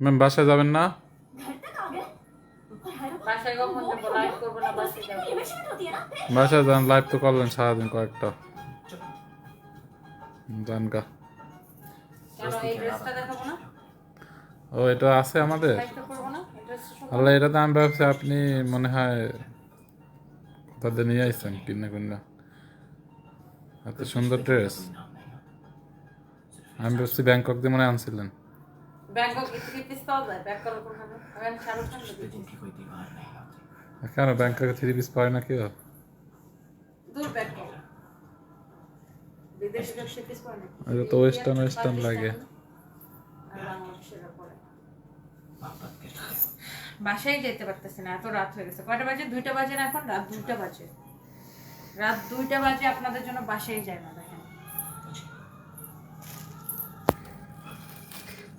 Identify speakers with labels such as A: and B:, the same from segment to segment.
A: Ma'am বাসায় যাবেন না?
B: বাসায়
A: যান লাইভ তো করলেন সারাদিন কয়েকটা। যান গা। ও এটা আছে আমাদের? আল্লাহ এটা তো আমি ভাবছি আপনি মনে হয় তাদের নিয়ে আসছেন কিনে কিনে। এত সুন্দর ড্রেস। আমি ভাবছি ব্যাংকক দিয়ে মনে আনছিলেন।
B: কোনো
A: ব্যাংককে থ্রি পিস পায় না কেউ? এটা তো ওয়েস্টার্ন ওয়েস্টার্ন লাগে।
B: বাসায় যেতে পারতেছি না এত রাত হয়ে গেছে। কয়টা বাজে? দুইটা বাজে না এখন? রাত দুইটা বাজে। রাত দুইটা বাজে আপনাদের জন্য বাসায় যায় না দেখেন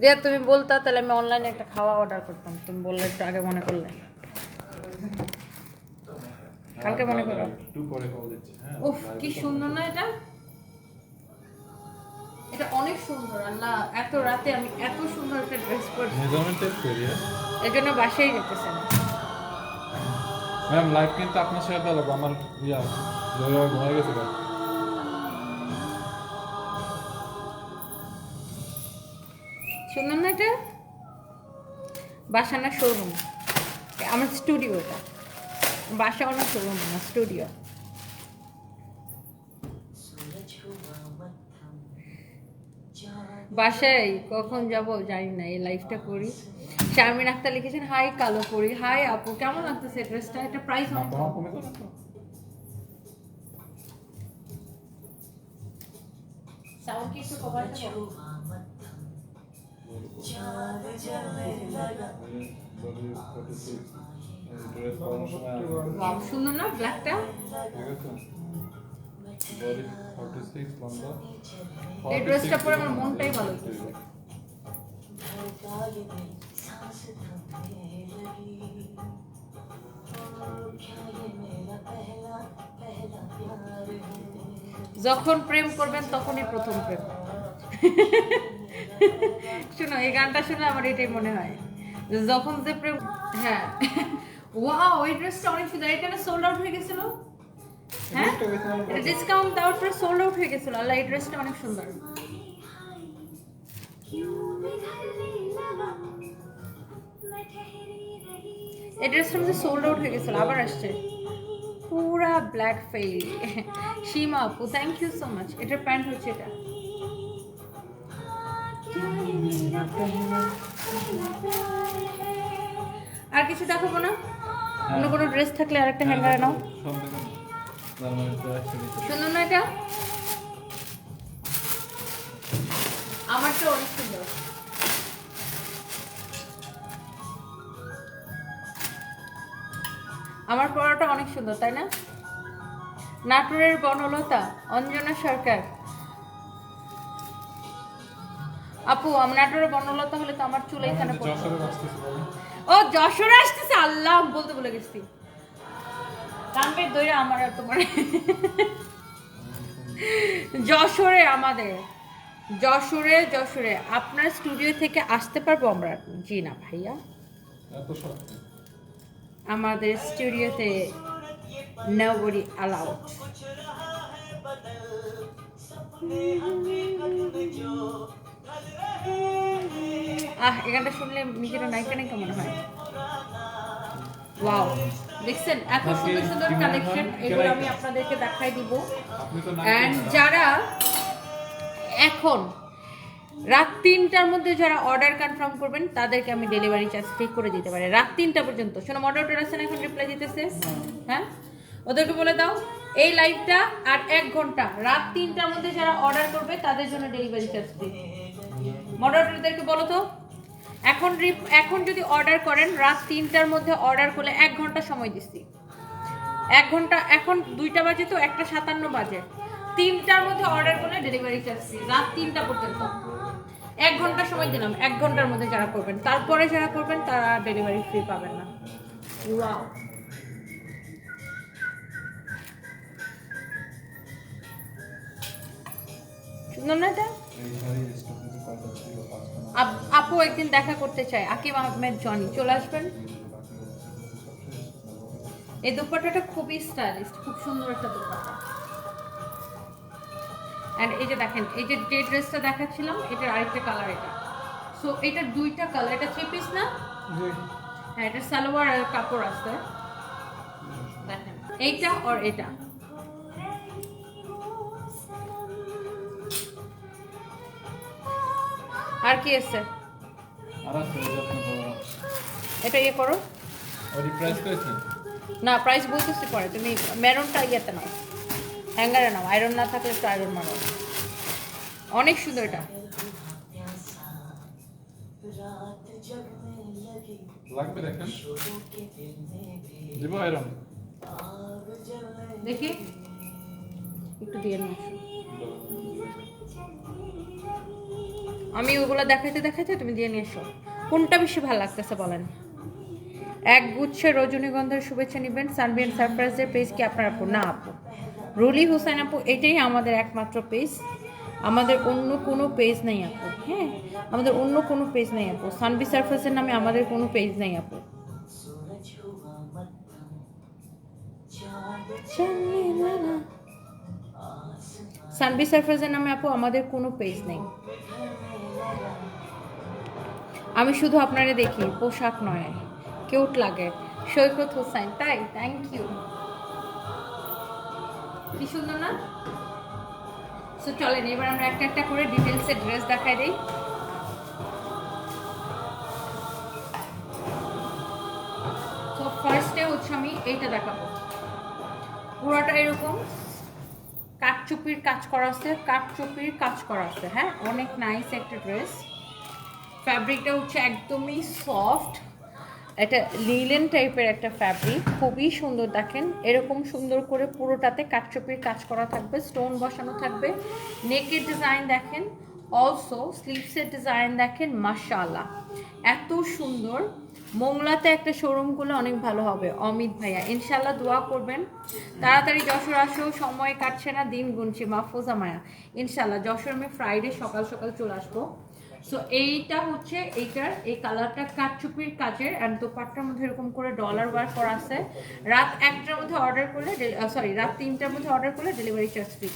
B: রিয়া তুমি বলতা তাহলে আমি অনলাইনে একটা খাওয়া অর্ডার করতাম। তুমি বললে একটু আগে মনে করলে। কালকে মনে করো। উফ কি সুন্দর না এটা? এটা অনেক সুন্দর আল্লাহ এত রাতে আমি এত সুন্দর একটা ড্রেস পরছি। এর জন্য বাসায় যেতেছে না।
A: ম্যাম লাইভ কিন্তু আপনার সাথে আমার ইয়া জয়া ঘুমাই গেছে
B: সুন্দর না এটা? বাসা না শোরুম আমার স্টুডিও এটা। বাসা না শোরুম না স্টুডিও বাসায় কখন যাব জানি না এই লাইফটা করি। শারমিন আক্তার লিখেছেন হাই কালো পরি। হাই আপু কেমন লাগতেছে ড্রেসটা এটা প্রাইস অনেক? সাউন্ড কি একটু কভার সুন্দর না, ব্ল্যাকটা? এই ড্রেসটা পরে আমার মনটাই ভালো যখন প্রেম করবেন, তখনই প্রথম প্রেম। শোনো, এই গানটা শুনে আমার এটাই মনে হয় যখন যে প্রেম হ্যাঁ। ওয়াও ওই ড্রেসটা অনেক সুন্দর। এটা সোল্ড আউট হয়ে গেছিল? হ্যাঁ? ডিসকাউন্ট দেওয়ার পরে সোল্ড আউট হয়ে গেছিল। আল্লাহ, এই ড্রেসটা অনেক সুন্দর। এই ড্রেসটা মধ্যে সোল্ড আউট হয়ে গেছিল। আবার আসছে। পুরা ব্ল্যাক ফেরি সীমা আপু থ্যাংক ইউ সো মাচ এটার প্যান্ট হচ্ছে এটা। আর কিছু দেখাবো না? অন্য কোনো ড্রেস থাকলে আর একটা হ্যাঙ্গারে নাও। সুন্দর না এটা। আমারটা অনেক সুন্দর। আমার পড়াটা অনেক সুন্দর তাই না? নাটোরের বনলতা অঞ্জনা সরকার। আপু আমি নাটোরের বনলতা হলে তো আমার চুল এখানে ও যশোরে আসতেছে? আল্লাহ বলতে বলে গেছি। কানপের দইরা আমার আর তোমার যশোরে আমাদের। যশোরে যশোরে। আপনার স্টুডিও থেকে আসতে পারব আমরা? জি না ভাইয়া। আমাদের স্টুডিওতে nobody allowed আহ এই গানটা শুনলে নিজের নায়িকা নায়িকা মনে হয়। ওয়াও দেখছেন এত সুন্দর সুন্দর কালেকশন এগুলো আমি আপনাদেরকে দেখাই দিব। অ্যান্ড যারা এখন রাত তিনটার মধ্যে যারা অর্ডার কনফার্ম করবেন তাদেরকে আমি ডেলিভারি চার্জ ফ্রি করে দিতে পারি। রাত তিনটা পর্যন্ত। শোনো মডারেটর আছেন এখন রিপ্লাই দিতেছে। হ্যাঁ? ওদেরকে বলে দাও এই লাইভটা আর এক ঘণ্টা। রাত তিনটার মধ্যে যারা অর্ডার করবে তাদের জন্য ডেলিভারি চার্জ ফ্রি মডারেটরদেরকে বলো তো। এখন রিপ- এখন যদি অর্ডার করেন রাত তিনটার মধ্যে অর্ডার করলে এক ঘণ্টা সময় দিচ্ছি। এক ঘণ্টা এখন দুইটা বাজে তো একটা সাতান্ন বাজে। তিনটার মধ্যে অর্ডার করলে ডেলিভারি চার্জ ফ্রি রাত তিনটা পর্যন্ত। এক ঘণ্টা সময় দিলাম এক ঘণ্টার মধ্যে যারা করবেন। তারপরে যারা করবেন তারা ডেলিভারি ফ্রি পাবেন না। ওয়াও সুন্দর না এটা? আপ- একদিন দেখা করতে চাই আকিব আহমেদ জনি চলে আসবেন? এই দুপাট্টাটা খুবই স্টাইলিশ খুব সুন্দর একটা দুপাট্টা। অ্যান্ড এই যে দেখেন এই যে যে ড্রেসটা দেখাচ্ছিলাম এটার আরেকটা কালার এটা। সো এটার দুইটা কালার এটা থ্রি পিস না? হ্যাঁ এটা সালোয়ার আর কাপড় আছে। দেখেন এইটা আর এটা। আর কি আছে। এটা ইয়ে করো। না প্রাইস বলতেছি পরে তুমি মেরনটা ইয়েতে নাও। হ্যাঙ্গারে নাও আয়রন না থাকলে একটু আয়রন মারো। অনেক সুন্দর এটা।
A: লাগবে দেখেন। দিব আয়রন
B: দেখি। একটু দিয়ে নিয়ে। আমি ওগুলো দেখাইতে দেখাইতে তুমি দিয়ে নিয়ে এসো। কোনটা বেশি ভালো লাগতেছে বলেন? এক গুচ্ছ রজনীগন্ধার শুভেচ্ছা নেবেন। সানবিয়ান সারপ্রাইজের পেজ কি আপনার আপু? না আপু। রুলি হোসেন আপু, এটাই আমাদের একমাত্র পেজ। আমাদের অন্য কোনো পেজ নেই আপু। হ্যাঁ আমাদের অন্য কোনো পেজ নেই আপু। সানবি সারপ্রাইজের নামে আমাদের কোনো পেজ নেই আপু। সানবি সারপ্রাইজের নামে আপু আমাদের কোনো পেজ নেই। আমি শুধু আপনারে দেখি, পোশাক নয়, কিউট লাগে। সৈকত হোসাইন তাই? থ্যাংক ইউ কি সুন্দর না? সো চলেন, এবার আমরা একটা একটা করে ডিটেলসে ড্রেস দেখাই দিই। তো ফার্স্টে হচ্ছে আমি এইটা দেখাবো। পুরোটা এরকম। কাঠচুপির কাজ করা আছে, কাঠচুপির কাজ করা আছে হ্যাঁ? অনেক নাইস একটা ড্রেস ফ্যাব্রিকটা হচ্ছে একদমই সফট এটা লিলেন টাইপের একটা ফ্যাব্রিক খুবই সুন্দর দেখেন। এরকম সুন্দর করে পুরোটাতে কাঠচুপির কাজ করা থাকবে স্টোন বসানো থাকবে। নেকের ডিজাইন দেখেন। অলসো স্লিভসের ডিজাইন দেখেন, মাশাআল্লাহ। এত সুন্দর। মোংলাতে একটা শোরুম করলে অনেক ভালো হবে। অমিত ভাইয়া ইনশাল্লাহ দোয়া করবেন। তাড়াতাড়ি যশোর আসো সময় কাটছে না দিন গুনছি মাহফুজা মায়া ইনশাল্লাহ যশোর আমি ফ্রাইডে সকাল সকাল চলে আসব। সো এইটা হচ্ছে এইটার এই কালারটা কাঠচুপির কাজের অ্যান্ড দোপাট্টার মধ্যে এরকম করে ডলার ওয়ার্ক করা আছে। রাত একটার মধ্যে অর্ডার করলে সরি রাত তিনটার মধ্যে অর্ডার করলে ডেলিভারি চার্জ ফ্রি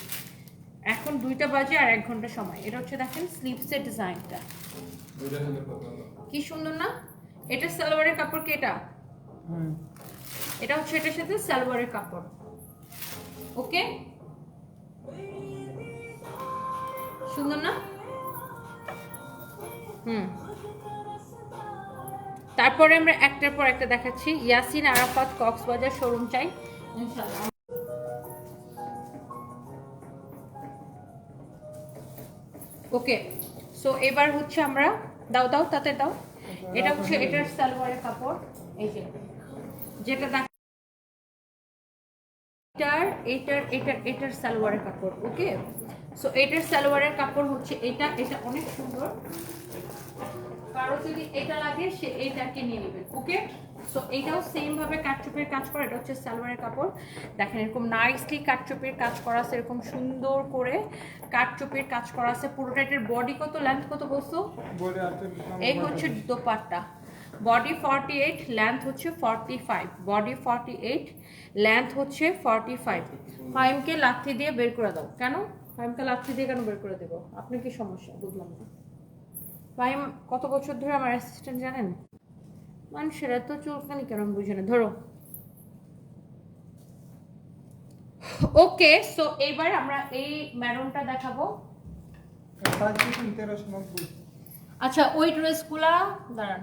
B: এখন দুইটা বাজে আর এক ঘণ্টা সময়। এটা হচ্ছে দেখেন স্লিপসের ডিজাইনটা কি সুন্দর না? এটা সালোয়ারের কাপড় কি এটা? এটা হচ্ছে এটার সাথে সালোয়ারের কাপড়। ওকে? সুন্দর না? হুম। তারপরে আমরা একটার পর একটা দেখাচ্ছি। ইয়াসিন আরাফাত কক্সবাজার শোরুম চাই। ইনশাআল্লাহ। ওকে। সো এবার হচ্ছে আমরা দাও দাও তাতে দাও। এটা হচ্ছে এটার সালোয়ারের কাপড়, এই যে। যেটা দেখ এটার এটার এটার সালোয়ারের কাপড়, ওকে? সো এটার সালোয়ারের কাপড় হচ্ছে এটা এটা অনেক সুন্দর। কারও যদি এটা লাগে সে এইটাকে নিয়ে নেবেন ওকে সো এটাও সেম ভাবে কাঠচুপের কাজ করা এটা হচ্ছে সালোয়ারের কাপড়। দেখেন এরকম নাইসলি কাঠচুপের কাজ করা আছে এরকম সুন্দর করে কাঠচুপের কাজ করা আছে। পুরোটা এটার বডি কত লেন্থ কত বলছো? এই হচ্ছে dupatta. Body forty eight length হচ্ছে forty five body forty eight length হচ্ছে ফর্টি ফাইভ ফাইমকে লাথি দিয়ে বের করে দাও। কেন? ফাইমকে লাথি দিয়ে কেন বের করে দেবো? আপনার কি সমস্যা? বুঝলাম না। ফাইম, কত বছর ধরে আমার অ্যাসিস্ট্যান্ট জানেন? মানুষের এত চুলকানি কেন আমি বুঝি না। ধরো। ওকে সো এবার আমরা এই ম্যারনটা দেখাবো। আচ্ছা ওই ড্রেসগুলা, দাঁড়ান।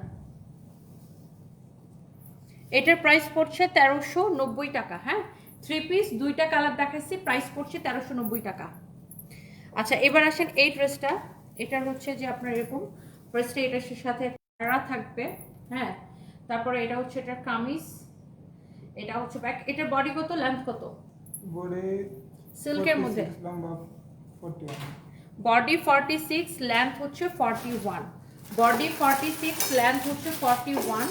B: এটার প্রাইস পড়ছে তেরোশো নব্বই টাকা হ্যাঁ? থ্রি পিস দুইটা কালার দেখাচ্ছি প্রাইস পড়ছে তেরোশো নব্বই টাকা। আচ্ছা এবার আসেন এই ড্রেসটা। এটার হচ্ছে যে আপনার এরকম ড্রেসটা এটার সাথে থাকবে হ্যাঁ? তারপরে এটা হচ্ছে এটার কামিজ এটা হচ্ছে ব্যাক এটার বডি কত লেন্থ কত? সিল্কের মধ্যে। বডি ফর্টি সিক্স লেন্থ হচ্ছে forty one body forty six length হচ্ছে ফর্টি ওয়ান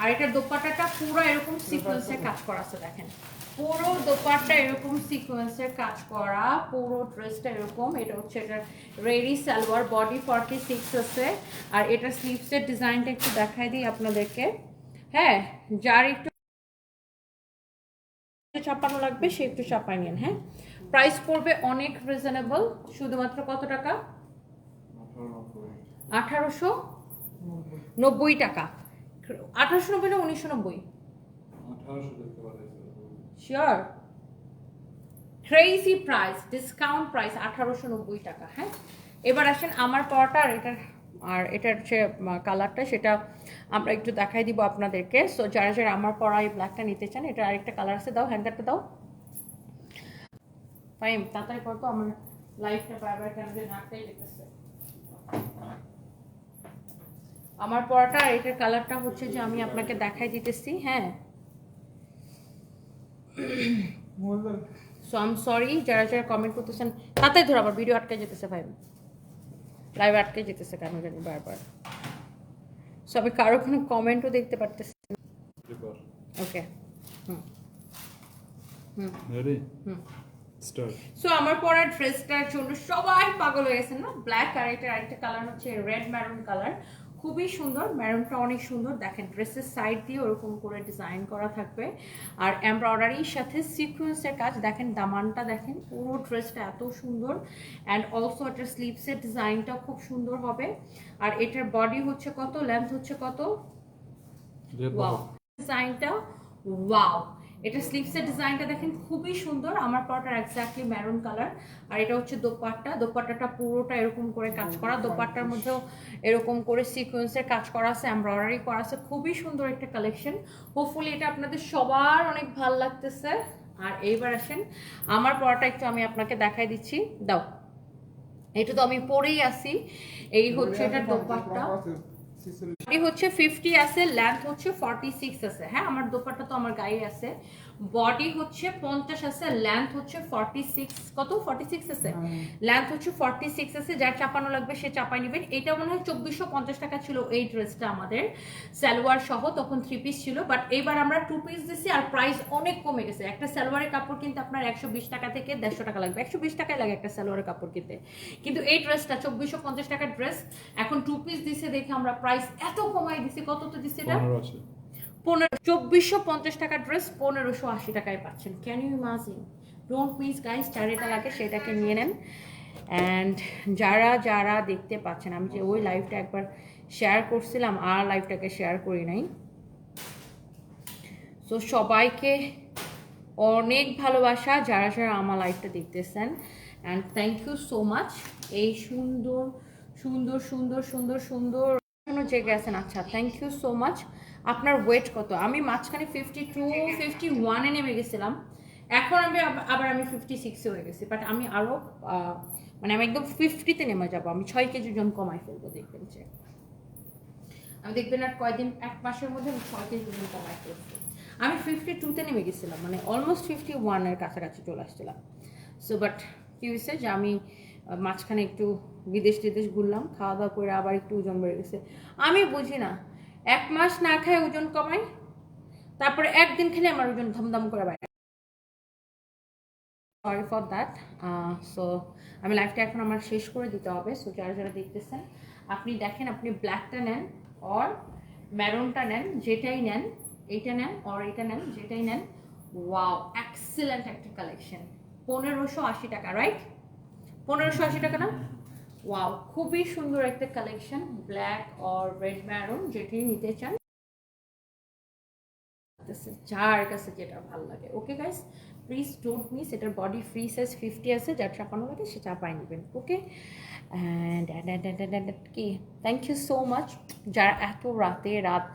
B: আর এটার দোপাটাটা পুরো এরকম সিকোয়েন্সে কাজ করা আছে দেখেন। পুরো দোপাট্টা এরকম সিকোয়েন্সের কাজ করা, পুরো ড্রেসটা এরকম, এটা হচ্ছে এটা ready salwar body forty six আছে। আর এটা স্লিভসের ডিজাইনটা একটু দেখাই দিই আপনাদেরকে। হ্যাঁ যার একটু চাপানো লাগবে, সে একটু চাপাই নিন হ্যাঁ। প্রাইস পড়বে অনেক রিজনেবল শুধুমাত্র কত টাকা? আঠারোশো নব্বই টাকা। আঠারোশো নব্বই না উনিশশো নব্বই? Sure crazy price discount price আঠারোশো নব্বই টাকা হ্যাঁ? এবার আসেন আমার পরটা আর এটার আর এটার যে কালারটা সেটা আমরা একটু দেখাই দিব আপনাদেরকে। সো যারা যারা আমার পরা এই ব্ল্যাকটা নিতে চান এটা আরেকটা কালার আছে, দাও হ্যান্ডারটা দাও। ফাইম তাড়াতাড়ি কর তো, আমার লাইফটা বারবার কেন নাকটাই আমার পরাটা এটার কালারটা হচ্ছে যে আমি আপনাকে দেখাই দিতেছি হ্যাঁ? সো আম সরি যারা যারা কমেন্ট করতেছেন তাতেই ধর আবার ভিডিও আটকে যেতেছে ভাই। লাইভ আটকে যেতেছে কেন জানি বারবার। সো আমি কারও কোনো কমেন্টও দেখতে পারতেছি ওকে হুম? সো আমার পরা ড্রেসটার জন্য সবাই পাগল হয়ে গেছেন না? ব্ল্যাক আর এটার আরেকটা কালার হচ্ছে রেড ম্যারুন কালার খুবই সুন্দর। ম্যারুনটা অনেক সুন্দর। দেখেন ড্রেসের সাইড দিয়ে ওরকম করে ডিজাইন করা থাকবে। আর এমব্রয়ডারির সাথে সিকুয়েন্সের কাজ। দেখেন দামানটা দেখেন পুরো ড্রেসটা এত সুন্দর। অ্যান্ড অলসো এটার স্লিভসের ডিজাইনটাও খুব সুন্দর হবে। আর এটার বডি হচ্ছে কত? লেন্থ হচ্ছে কত? ওয়াও ডিজাইনটা ওয়াও এটা স্লিভসের ডিজাইনটা দেখেন খুবই সুন্দর। আমার পরটার এক্স্যাক্টলি ম্যারুন কালার আর এটা হচ্ছে দোপাট্টা। দোপাট্টাটা পুরোটা এরকম করে কাজ করা। দোপাট্টার মধ্যেও এরকম করে সিকোয়েন্সের কাজ করা আছে এমব্রয়ডারি করা আছে। খুবই সুন্দর একটা কালেকশন হোপফুলি এটা আপনাদের সবার অনেক ভালো লাগতেছে। আর এইবার আসেন আমার পরাটা একটু আমি আপনাকে দেখাই দিচ্ছি। দাও। এটা তো আমি পরেই আসি। এই হচ্ছে এটা দোপাট্টা। বডি হচ্ছে ফিফটি আছে লেন্থ হচ্ছে ফর্টি সিক্স আছে। হ্যাঁ আমার দোপাট্টা তো আমার গায়ে আছে। বডি হচ্ছে পঞ্চাশ আছে লেন্থ হচ্ছে ফর্টি সিক্স কত? ফর্টি সিক্স আছে লেন্থ হচ্ছে ফর্টি সিক্স আছে যার চাপানো লাগবে সে চাপাই নেবেন। এটা মনে হয় চব্বিশশো পঞ্চাশ টাকা ছিল এই ড্রেসটা আমাদের। সালোয়ার সহ তখন থ্রি পিস ছিল বাট এবার আমরা টু পিস দিছি আর প্রাইস অনেক কমে গেছে। একটা সালোয়ারের কাপড় কিনতে আপনার একশো বিশ টাকা থেকে দেড়শো টাকা লাগবে। একশো বিশ টাকায় লাগে একটা সালোয়ারের কাপড় কিনতে। কিন্তু এই ড্রেসটা চব্বিশশো পঞ্চাশ টাকার ড্রেস এখন টু পিস দিছে দেখে আমরা প্রাইস এত কমাই দিছি কত তো দিছে এটা?
A: পনেরো
B: চব্বিশশো পঞ্চাশ টাকার ড্রেস পনেরোশো আশি টাকায় পাচ্ছেন। Can you imagine don't miss guys যার এটা লাগে সেটাকে নিয়ে নেন। অ্যান্ড যারা যারা দেখতে পাচ্ছেন আমি যে ওই লাইভটা একবার শেয়ার করছিলাম আর লাইভটাকে শেয়ার করি নাই। সো সবাইকে অনেক ভালোবাসা যারা যারা আমার লাইভটা দেখতেছেন। And thank you so much এই সুন্দর সুন্দর সুন্দর সুন্দর সুন্দর জন্য জেগে আছেন। আচ্ছা থ্যাংক ইউ সো মাচ আপনার ওয়েট কত? আমি মাঝখানে ফিফটি টু ফিফটি ওয়ানে নেমে গেছিলাম। এখন আমি আবার আমি ফিফটি সিক্সে হয়ে গেছি। বাট আমি আরও মানে আমি একদম ফিফটিতে নেমে যাব। আমি ছয় কেজি ওজন কমাই ফেলব, দেখবেন যে। আমি দেখবেন আর কয়দিন, এক মাসের মধ্যে আমি ছয় কেজি ওজন কমাই ফেলছি। আমি ফিফটি টুতে নেমে গেছিলাম মানে অলমোস্ট ফিফটি ওয়ানের কাছাকাছি চলে আসছিলাম। সো বাট কী হয়েছে যে আমি মাঝখানে একটু বিদেশ টিদেশ ঘুরলাম খাওয়া দাওয়া করে আবার একটু ওজন বেড়ে গেছে। আমি বুঝি না, এক মাস না খায় ওজন কমাই তারপরে একদিন খেলে আমার ওজন ধমধম করে বাইরে সরি ফর দ্যাট সো আমি লাইফটা এখন আমার শেষ করে দিতে হবে সো যারা যারা দেখতেছেন, আপনি দেখেন, আপনি ব্ল্যাকটা নেন অর ম্যারুনটা নেন, যেটাই নেন, এইটা নেন অর এইটা নেন, যেটাই নেন ওয়াও এক্সেলেন্ট একটা কালেকশন পনেরোশো আশি টাকা রাইট পনেরোশো আশি টাকা না? ওয়াও খুবই সুন্দর একটা collection black or red maroon যেটি নিতে চান। যার কাছে যেটা ভালো লাগে। Okay guys please don't miss এটার বডি ফ্রি সাইজ ফিফটি আছে, যার চাপানো লাগে সে চাপাই নেবেন। ওকে অ্যান্ড কি থ্যাংক ইউ সো মাচ যারা এত রাতে, রাত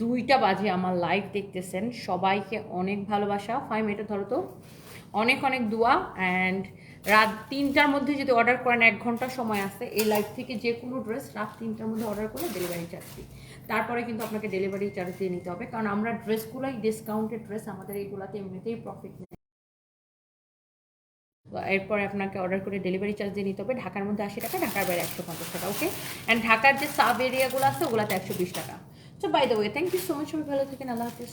B: দুইটা বাজে আমার লাইভ দেখতেছেন, সবাইকে অনেক ভালোবাসা। ফাইম এটা ধরো তো। অনেক অনেক দোয়া অ্যান্ড রাত তিনটার মধ্যে যদি অর্ডার করেন, এক ঘণ্টা সময় আছে, এই লাইভ থেকে যে কোনো ড্রেস রাত তিনটার মধ্যে অর্ডার করলে ডেলিভারি চার্জ দিই তারপরে কিন্তু আপনাকে ডেলিভারি চার্জ দিয়ে নিতে হবে, কারণ আমরা ড্রেসগুলোই ডিসকাউন্টেড ড্রেস আমাদের এইগুলোতে এমনিতেই প্রফিট নেই। এরপরে আপনাকে অর্ডার করে ডেলিভারি চার্জ দিয়ে নিতে হবে, ঢাকার মধ্যে আশি টাকা, ঢাকার বাইরে একশো পঞ্চাশ টাকা ওকে অ্যান্ড ঢাকার যে সাব এরিয়াগুলো আছে, ওগুলোতে একশো বিশ টাকা। So by the way thank you so much সবাই ভালো থাকেন, আল্লাহ হাফিজ।